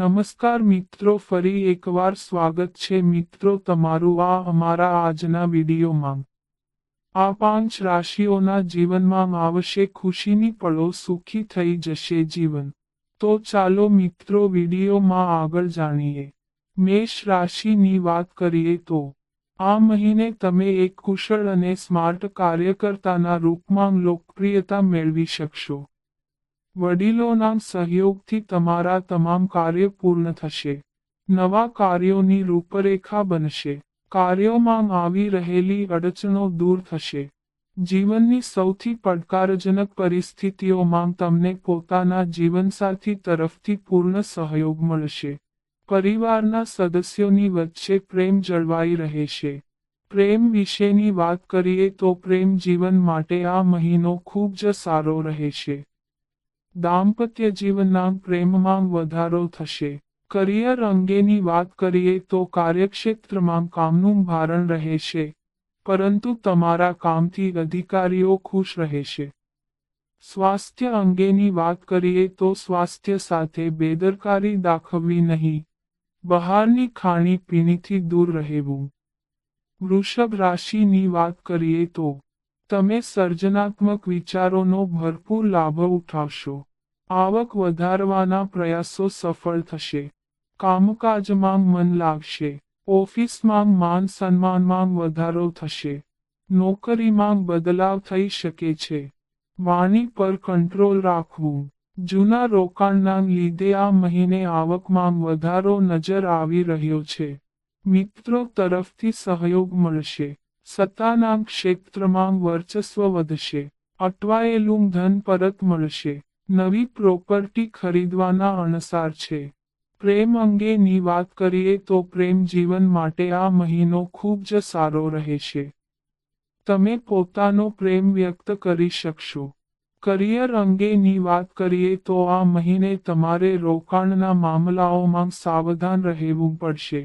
નમસ્કાર મિત્રો, ફરી એકવાર સ્વાગત છે મિત્રો તમારું આ અમારા આજના વિડીયોમાં. આ પાંચ રાશિઓના જીવનમાં આવશે ખુશીની પળો સુખી થઈ જશે જીવન. તો ચાલો મિત્રો વિડીયોમાં આગળ જાણીએ. મેષ રાશિની વાત કરીએ તો, આ મહિને તમે એક કુશળ અને સ્માર્ટ કાર્યકર્તાના રૂપમાં લોકપ્રિયતા મેળવી શકશો. વડીલોના સહયોગથી તમારા તમામ કાર્ય પૂર્ણ થશે. નવા કાર્યોની રૂપરેખા બનશે. કાર્યોમાં આવી રહેલી અડચણો દૂર થશે. જીવનની સૌથી પડકારજનક પરિસ્થિતિઓમાં તમને પોતાના જીવનસાથી તરફથી પૂર્ણ સહયોગ મળશે. પરિવારના સદસ્યોની વચ્ચે પ્રેમ જળવાઈ રહેશે. પ્રેમ વિશેની વાત કરીએ તો પ્રેમ જીવન માટે આ મહિનો ખૂબ જ સારો રહેશે. દાંપત્ય જીવનના પ્રેમમાં વધારો થશે. કરિયર અંગેની વાત કરીએ તો કાર્યક્ષેત્રમાં કામનું ભારણ રહેશે, પરંતુ તમારા કામથી અધિકારીઓ ખુશ રહેશે. સ્વાસ્થ્ય અંગેની વાત કરીએ તો સ્વાસ્થ્ય સાથે બેદરકારી દાખવવી નહીં. બહારની ખાણીપીણીથી દૂર રહેવું. વૃષભ રાશિની વાત કરીએ તો તમે સર્જનાત્મક વિચારોનો ભરપૂર લાભ ઉઠાવશો. આવક વધારવાના પ્રયાસો સફળ થશે. કામકાજમાં મન લાગશે. ઓફિસમાં માન સન્માનમાં વધારો થશે. નોકરીમાં બદલાવ થઈ શકે છે. વાણી પર કંટ્રોલ રાખવું. જૂના રોકાણના લીધે આ મહિને આવકમાં વધારો નજર આવી રહ્યો છે. મિત્રો તરફથી સહયોગ મળશે. સત્તાના ક્ષેત્રમાં વર્ચસ્વ વધશે, અટવાયેલું ધન પરત મળશે, નવી પ્રોપર્ટી ખરીદવાના અણસાર છે. પ્રેમ અંગેની વાત કરીએ તો પ્રેમ જીવન માટે આ મહિનો ખૂબ જ સારો રહેશે. તમે પોતાનો પ્રેમ વ્યક્ત કરી શકશો. કરિયર અંગેની વાત કરીએ તો આ મહિને તમારે રોકાણના મામલાઓમાં સાવધાન રહેવું પડશે.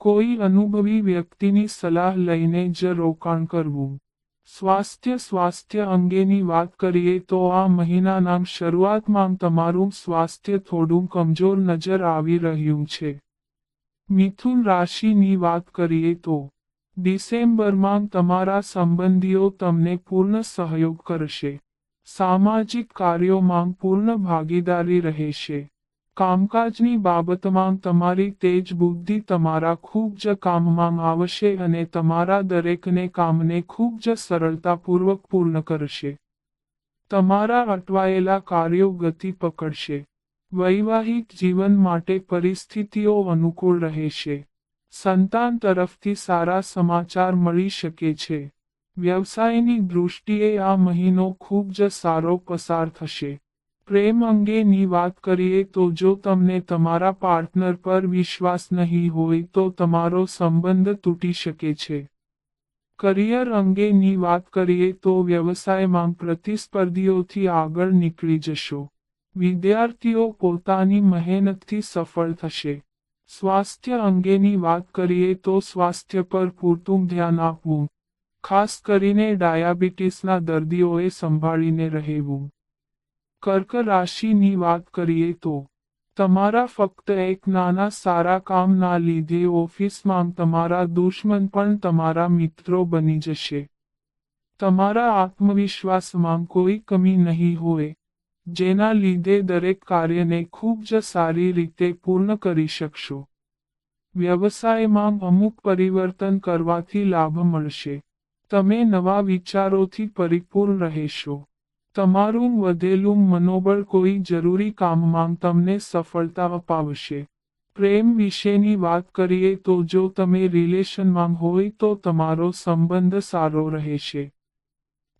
કોઈ અનુભવી વ્યક્તિની સલાહ લઈને જ રોકાણ કરવું. સ્વાસ્થ્ય સ્વાસ્થ્ય અંગેની વાત કરીએ તો આ મહિનાના શરૂઆતમાં તમારું સ્વાસ્થ્ય થોડું કમજોર નજર આવી રહ્યું છે. મિથુન રાશિની વાત કરીએ તો, ડિસેમ્બરમાં તમારા સંબંધીઓ તમને પૂર્ણ સહયોગ કરશે. સામાજિક કાર્યોમાં પૂર્ણ ભાગીદારી રહેશે. કામકાજની બાબતમાં તમારી તેજ બુદ્ધિ તમારા ખૂબ જ કામમાં આવશે અને તમારા દરેકને કામને ખૂબ જ સરળતાપૂર્વક પૂર્ણ કરશે. તમારા અટવાયેલા કાર્યો ગતિ પકડશે. વૈવાહિક જીવન માટે પરિસ્થિતિઓ અનુકૂળ રહેશે. સંતાન તરફથી સારા સમાચાર મળી શકે છે. વ્યવસાયની દૃષ્ટિએ આ મહિનો ખૂબ જ સારો પસાર થશે. પ્રેમ અંગેની વાત કરીએ તો જો તમને તમારા પાર્ટનર પર વિશ્વાસ નહીં હોય તો તમારો સંબંધ તૂટી શકે છે. કરિયર અંગેની વાત કરીએ તો વ્યવસાયમાં પ્રતિસ્પર્ધીઓથી આગળ નીકળી જશો. વિદ્યાર્થીઓ પોતાની મહેનતથી સફળ થશે. સ્વાસ્થ્ય અંગેની વાત કરીએ તો સ્વાસ્થ્ય પર પૂરતું ધ્યાન આપવું. ખાસ કરીને ડાયાબિટીસના દર્દીઓએ સંભાળીને રહેવું. કર્ક રાશિની વાત કરીએ તો, તમારા ફક્ત એક નાના સારા કામના લીધે ઓફિસમાં તમારા દુશ્મન પણ તમારા મિત્રો બની જશે. તમારા આત્મવિશ્વાસમાં કોઈ કમી નહીં હોય, જેના લીધે દરેક કાર્યને ખૂબ જ સારી રીતે પૂર્ણ કરી શકશો. વ્યવસાયમાં અમુક પરિવર્તન કરવાથી લાભ મળશે. તમે નવા વિચારોથી પરિપૂર્ણ રહેશો. તમારું વધેલું મનોબળ કોઈ જરૂરી કામમાં તમને સફળતા અપાવશે. પ્રેમ વિશેની વાત કરીએ તો જો તમે રિલેશનમાં હોય તો તમારો સંબંધ સારો રહેશે.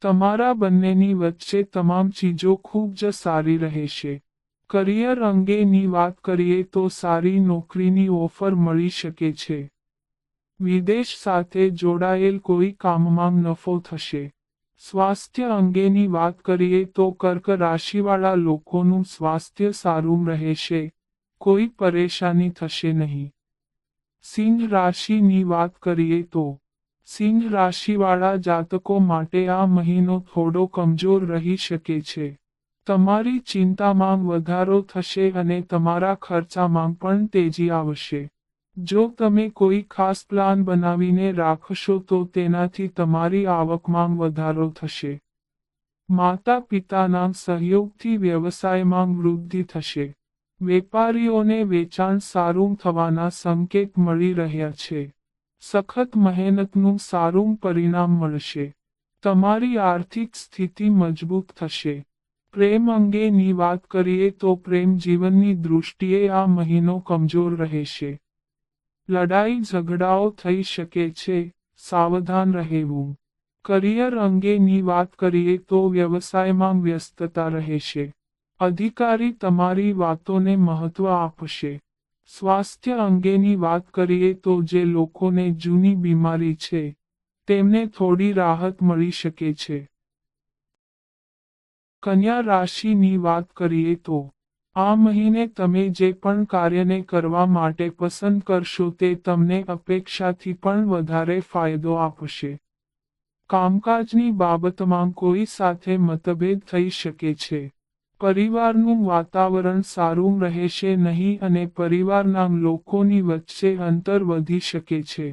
તમારા બંનેની વચ્ચે તમામ ચીજો ખૂબ જ સારી રહેશે. કરિયર અંગેની વાત કરીએ તો સારી નોકરીની ઓફર મળી શકે છે. વિદેશ સાથે જોડાયેલ કોઈ કામમાં નફો થશે. સ્વાસ્થ્ય અંગેની વાત કરીએ તો કર્ક રાશિવાળા લોકોનું સ્વાસ્થ્ય સારું રહેશે. કોઈ પરેશાની થશે નહીં. સિંહ રાશિની વાત કરીએ તો, સિંહ રાશિવાળા જાતકો માટે આ મહિનો થોડો કમજોર રહી શકે છે. તમારી ચિંતામાં વધારો થશે અને તમારા ખર્ચામાં પણ તેજી આવશે. જો તમે કોઈ ખાસ પ્લાન બનાવીને રાખશો તો તેનાથી તમારી આવકમાં વધારો થશે. માતા પિતાના સહયોગથી વ્યવસાયમાં વૃદ્ધિ થશે. વેપારીઓને વેચાણ સારું થવાના સંકેત મળી રહ્યા છે. સખત મહેનતનું સારું પરિણામ મળશે. તમારી આર્થિક સ્થિતિ મજબૂત થશે. પ્રેમ અંગેની વાત કરીએ તો પ્રેમ જીવનની દૃષ્ટિએ આ મહિનો કમજોર રહેશે. લડાઈ ઝઘડાઓ થઈ શકે છે, સાવધાન રહેવું. કરિયર અંગેની વાત કરીએ તો વ્યવસાયમાં વ્યસ્તતા રહેશે. અધિકારી તમારી વાતોને મહત્વ આપશે. સ્વાસ્થ્ય અંગેની વાત કરીએ તો જે લોકોને જૂની બીમારી છે, તેમને થોડી રાહત મળી શકે છે. કન્યા રાશિની વાત કરીએ તો આ મહિને તમે જે પણ કાર્યને કરવા માટે પસંદ કરશો તે તમને અપેક્ષાથી પણ વધારે ફાયદો આપશે. કામકાજની બાબતમાં કોઈ સાથે મતભેદ થઈ શકે છે. પરિવારનું વાતાવરણ સારું રહેશે નહીં અને પરિવારના લોકોની વચ્ચે અંતર વધી શકે છે.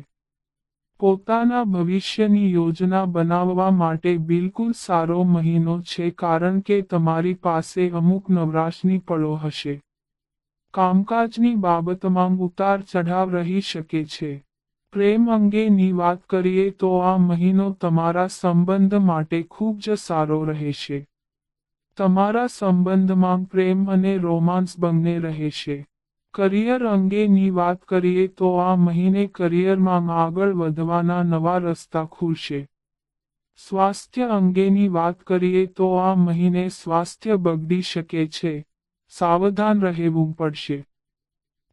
પોતાના ભવિષ્યની યોજના બનાવવા માટે બિલકુલ સારો મહિનો છે કારણ કે તમારી પાસે અમુક નવરાશની પળો હશે. કામકાજની બાબતમાં ઉતાર ચઢાવ રહી શકે છે. પ્રેમ અંગેની વાત કરીએ તો આ મહિનો તમારા સંબંધ માટે ખૂબ જ સારો રહેશે. તમારા સંબંધમાં પ્રેમ અને રોમાન્સ બંને રહેશે. કરિયર અંગેની વાત કરીએ તો આ મહિને કરિયરમાં આગળ વધવાના નવા રસ્તા ખુલશે. સ્વાસ્થ્ય અંગેની વાત કરીએ તો આ મહિને સ્વાસ્થ્ય બગડી શકે છે. સાવધાન રહેવું પડશે.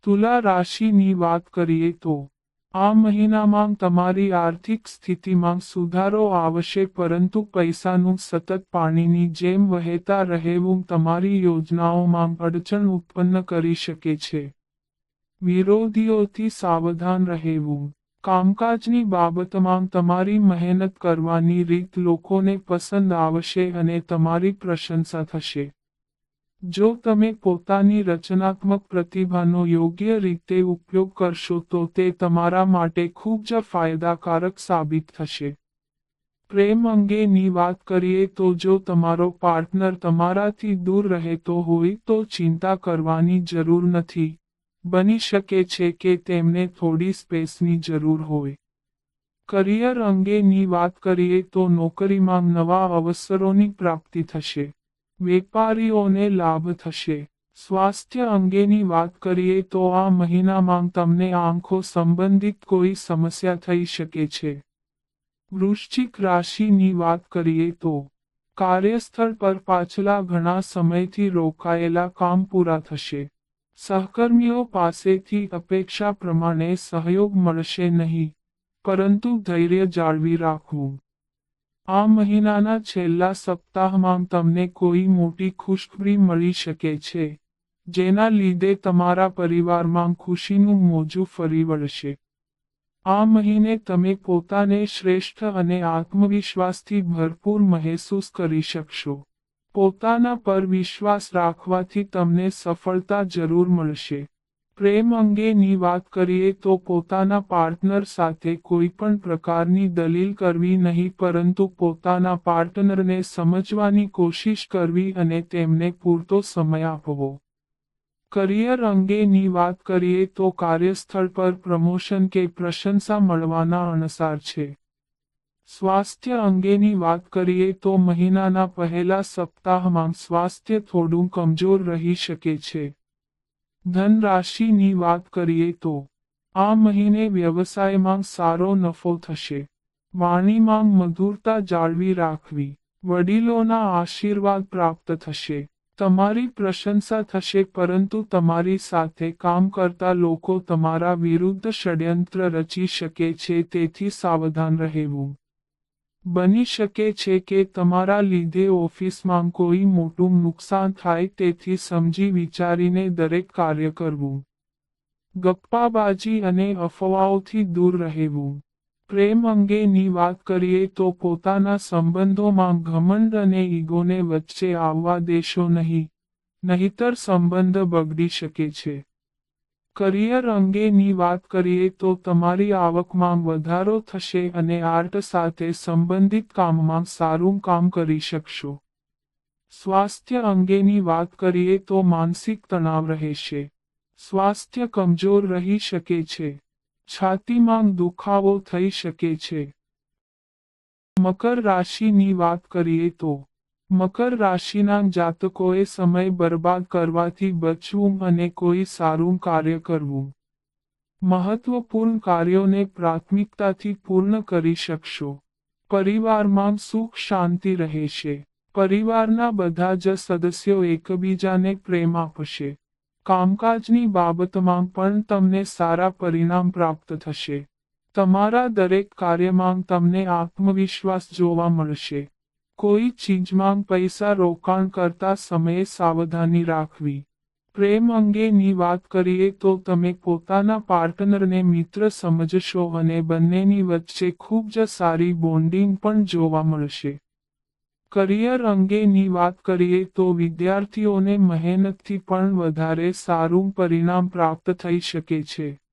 તુલા રાશિની વાત કરીએ તો આ મહિનામાં તમારી આર્થિક સ્થિતિમાં સુધારો આવશે પરંતુ પૈસાનું સતત પાણીની જેમ વહેતા રહેવું તમારી યોજનાઓમાં અડચણ ઉત્પન્ન કરી શકે છે. વિરોધીઓથી સાવધાન રહેવું. કામકાજની બાબતમાં તમારી મહેનત કરવાની રીત લોકોને પસંદ આવશે અને તમારી પ્રશંસા થશે. જો તમે પોતાની રચનાત્મક પ્રતિભાનો યોગ્ય રીતે ઉપયોગ કરશો તો તે તમારા માટે ખૂબ જ ફાયદાકારક સાબિત થશે. પ્રેમ અંગેની વાત કરીએ તો જો તમારો પાર્ટનર તમારાથી દૂર રહેતો હોય તો ચિંતા કરવાની જરૂર નથી. બની શકે છે કે તેમને થોડી સ્પેસની જરૂર હોય. કરિયર અંગેની વાત કરીએ તો નોકરીમાં નવા અવસરોની પ્રાપ્તિ થશે. વેપારીઓને લાભ થશે. સ્વાસ્થ્ય અંગેની વાત કરીએ તો આ મહિનામાં તમને આંખો સંબંધિત કોઈ સમસ્યા થઈ શકે છે. વૃશ્ચિક રાશિની વાત કરીએ તો, કાર્યસ્થળ પર પાછલા ઘણા સમયથી રોકાયેલા કામ પૂરા થશે. સહકર્મીઓ પાસેથી અપેક્ષા પ્રમાણે સહયોગ મળશે નહીં, પરંતુ ધૈર્ય જાળવી રાખવું. આ મહિનાના છેલ્લા સપ્તાહમાં તમને કોઈ મોટી ખુશખબરી મળી શકે છે, જેના લીધે તમારા પરિવારમાં ખુશીનું મોજું ફરી વળશે. આ મહિને તમે પોતાને શ્રેષ્ઠ અને આત્મવિશ્વાસથી ભરપૂર મહેસૂસ કરી શકશો. પોતાના પર વિશ્વાસ રાખવાથી તમને સફળતા જરૂર મળશે. પ્રેમ અંગેની વાત કરીએ તો પોતાના પાર્ટનર સાથે કોઈ પણ પ્રકારની દલીલ કરવી નહીં, પરંતુ પોતાના પાર્ટનરને સમજવાની કોશિશ કરવી અને તેમને પૂરતો સમય આપવો. કરિયર અંગેની વાત કરીએ તો કાર્યસ્થળ પર પ્રમોશન કે પ્રશંસા મળવાના અણસાર છે. સ્વાસ્થ્ય અંગેની વાત કરીએ તો મહિનાના પહેલા સપ્તાહમાં સ્વાસ્થ્ય થોડું કમજોર રહી શકે છે. ધનરાશિની વાત કરીએ તો, આ મહિને વ્યવસાયમાં સારો નફો થશે. વાણીમાં મધુરતા જાળવી રાખવી. વડીલોના આશીર્વાદ પ્રાપ્ત થશે. તમારી પ્રશંસા થશે, પરંતુ તમારી સાથે કામ કરતા લોકો તમારા વિરુદ્ધ ષડયંત્ર રચી શકે છે, તેથી સાવધાન રહેવું. બની શકે છે કે તમારા લીધે ઓફિસમાં કોઈ મોટું નુકસાન થાય તેથી સમજી વિચારીને દરેક કાર્ય કરવું. ગપ્પાબાજી અને અફવાઓથી દૂર રહેવું. પ્રેમ અંગેની વાત કરીએ તો પોતાના સંબંધોમાં ઘમંડ અને ઈગોને વચ્ચે આવવા દેશો નહીં, નહીતર સંબંધ બગડી શકે છે. કરિયર અંગેની વાત કરીએ તો તમારી આવકમાં વધારો થશે અને આર્ટ સાથે સંબંધિત કામમાં સારું કામ કરી શકશો. સ્વાસ્થ્ય અંગેની વાત કરીએ તો માનસિક તણાવ રહેશે. સ્વાસ્થ્ય કમજોર રહી શકે છે. છાતીમાં દુખાવો થઈ શકે છે. મકર રાશિની વાત કરીએ તો મકર રાશિના જાતકોએ સમય બરબાદ કરવાથી બચવું અને કોઈ સારું કાર્ય કરવું. મહત્વપૂર્ણ કાર્યોને પ્રાથમિકતાથી પૂર્ણ કરી શકશો. પરિવારમાં સુખ શાંતિ રહેશે. પરિવારના બધા જ સદસ્યો એકબીજાને પ્રેમ આપશે. કામકાજની બાબતમાં પણ તમને સારા પરિણામ પ્રાપ્ત થશે. તમારા દરેક કાર્યમાં તમને આત્મવિશ્વાસ જોવા મળશે. કોઈ ચીજમાં પૈસા રોકાણ કરતા સમયે સાવધાની રાખવી. પ્રેમ અંગેની વાત કરીએ તો તમે પોતાના પાર્ટનરને મિત્ર સમજશો અને બંનેની વચ્ચે ખૂબ જ સારી બોન્ડિંગ પણ જોવા મળશે. કરિયર અંગેની વાત કરીએ તો વિદ્યાર્થીઓને મહેનતથી પણ વધારે સારું પરિણામ પ્રાપ્ત થઈ શકે છે.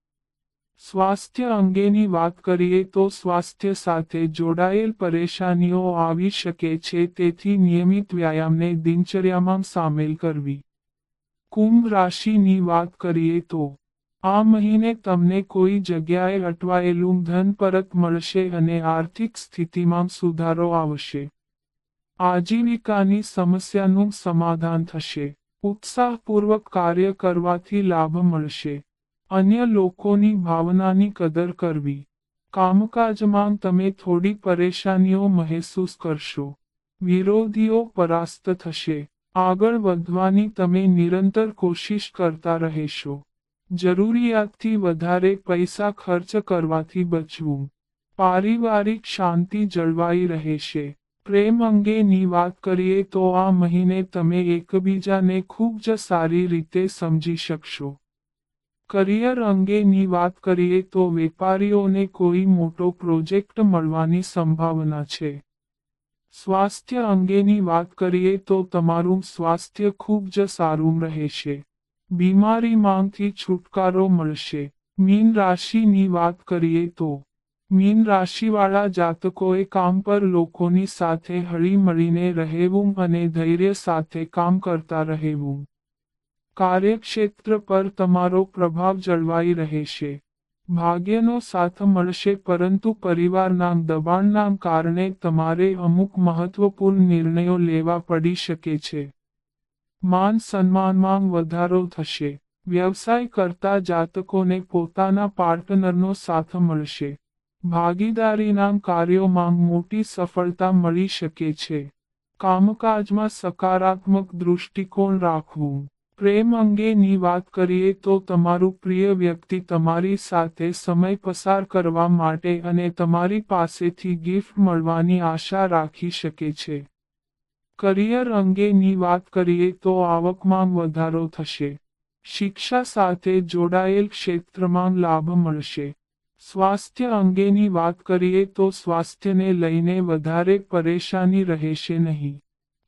સ્વાસ્થ્ય અંગેની વાત કરીએ તો સ્વાસ્થ્ય સાથે જોડાયેલ પરેશાનીઓ આવી શકે છે, તેથી નિયમિત વ્યાયામને દિનચર્યામાં સામેલ કરવી. કુંભ રાશિની વાત કરીએ તો, આ મહિને તમને કોઈ જગ્યાએ અટવાયેલું ધન પરત મળશે અને આર્થિક સ્થિતિમાં સુધારો આવશે. આજીવિકાની સમસ્યાનું સમાધાન થશે. ઉત્સાહપૂર્વક કાર્ય કરવાથી લાભ મળશે. અન્ય લોકોની ભાવનાની કદર કરવી. કામકાજમાં તમે થોડી પરેશાનીઓ મહેસૂસ કરશો. વિરોધીઓ પરાસ્ત થશે. આગળ વધવાની તમે નિરંતર કોશિશ કરતા રહેશો. જરૂરિયાતથી વધારે પૈસા ખર્ચ કરવાથી બચવું. પારિવારિક શાંતિ જળવાઈ રહેશે. પ્રેમ અંગેની વાત કરીએ તો આ મહિને તમે એકબીજાને ખૂબ જ સારી રીતે સમજી શકશો. કરિયર અંગેની વાત કરીએ તો વેપારીઓને કોઈ મોટો પ્રોજેક્ટ મળવાની સંભાવના છે. સ્વાસ્થ્ય અંગેની વાત કરીએ તો તમારું સ્વાસ્થ્ય ખૂબ જ સારું રહેશે. બીમારીમાંથી છુટકારો મળશે. મીન રાશિની વાત કરીએ તો મીન રાશિવાળા જાતકોએ કામ પર લોકોની સાથે હળી મળીને રહેવું અને ધૈર્ય સાથે કામ કરતા રહેવું. કાર્યક્ષેત્ર પર તમારો પ્રભાવ જળવાઈ રહેશે. ભાગ્યનો સાથ મળશે પરંતુ પરિવારના દબાણના કારણે તમારે અમુક મહત્વપૂર્ણ નિર્ણયો લેવા પડી શકે છે. માન સન્માનમાં વધારો થશે. વ્યવસાય કરતા જાતકોને પોતાના પાર્ટનરનો સાથ મળશે. ભાગીદારીના કાર્યોમાં મોટી સફળતા મળી શકે છે. કામકાજમાં સકારાત્મક દૃષ્ટિકોણ રાખવું. પ્રેમ અંગેની વાત કરીએ તો તમારું પ્રિય વ્યક્તિ તમારી સાથે સમય પસાર કરવા માટે અને તમારી પાસેથી ગિફ્ટ મળવાની આશા રાખી શકે છે. કરિયર અંગેની વાત કરીએ તો આવકમાં વધારો થશે. શિક્ષા સાથે જોડાયેલ ક્ષેત્રમાં લાભ મળશે. સ્વાસ્થ્ય અંગેની વાત કરીએ તો સ્વાસ્થ્યને લઈને વધારે પરેશાની રહેશે નહીં.